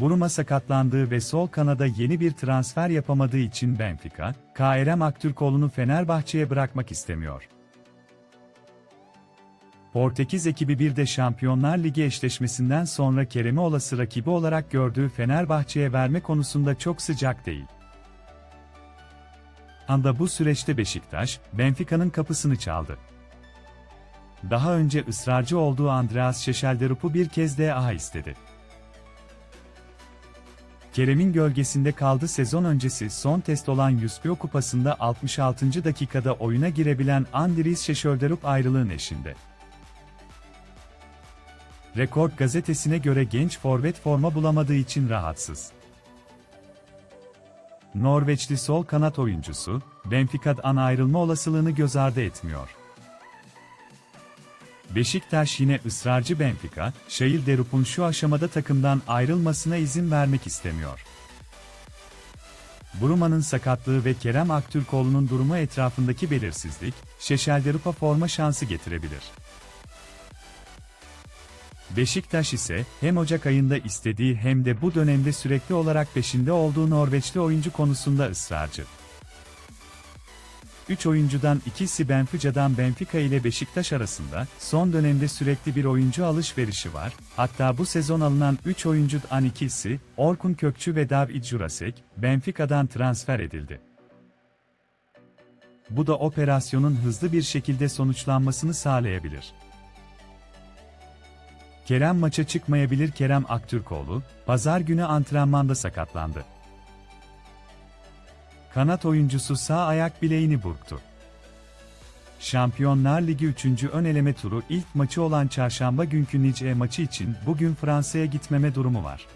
Buruma sakatlandığı ve sol kanada yeni bir transfer yapamadığı için Benfica, KRM Aktürkoğlu'nu Fenerbahçe'ye bırakmak istemiyor. Portekiz ekibi bir de Şampiyonlar Ligi eşleşmesinden sonra Kerem'i olası rakibi olarak gördüğü Fenerbahçe'ye verme konusunda çok sıcak değil. Anda bu süreçte Beşiktaş, Benfica'nın kapısını çaldı. Daha önce ısrarcı olduğu Andreas Şeşelderup'u bir kez daha istedi. Kerem'in gölgesinde kaldı sezon öncesi son test olan Yuspio Kupası'nda 66. dakikada oyuna girebilen Andris Şeşelderup ayrılığın eşinde. Rekord gazetesine göre genç forvet forma bulamadığı için rahatsız. Norveçli sol kanat oyuncusu, Benfica'dan ayrılma olasılığını göz ardı etmiyor. Beşiktaş yine ısrarcı Benfica, Şail Derup'un şu aşamada takımdan ayrılmasına izin vermek istemiyor. Bruma'nın sakatlığı ve Kerem Aktürkoğlu'nun durumu etrafındaki belirsizlik, Şeşel Derup'a forma şansı getirebilir. Beşiktaş ise hem Ocak ayında istediği hem de bu dönemde sürekli olarak peşinde olduğu Norveçli oyuncu konusunda ısrarcı. 3 oyuncudan ikisi Benfica'dan Benfica ile Beşiktaş arasında son dönemde sürekli bir oyuncu alışverişi var. Hatta bu sezon alınan 3 oyuncudan ikisi Orkun Kökçü ve David Jurasek Benfica'dan transfer edildi. Bu da operasyonun hızlı bir şekilde sonuçlanmasını sağlayabilir. Kerem maça çıkmayabilir Kerem Aktürkoğlu, pazar günü antrenmanda sakatlandı. Kanat oyuncusu sağ ayak bileğini burktu. Şampiyonlar Ligi 3. ön eleme turu ilk maçı olan çarşamba günkü Nice maçı için bugün Fransa'ya gitmeme durumu var.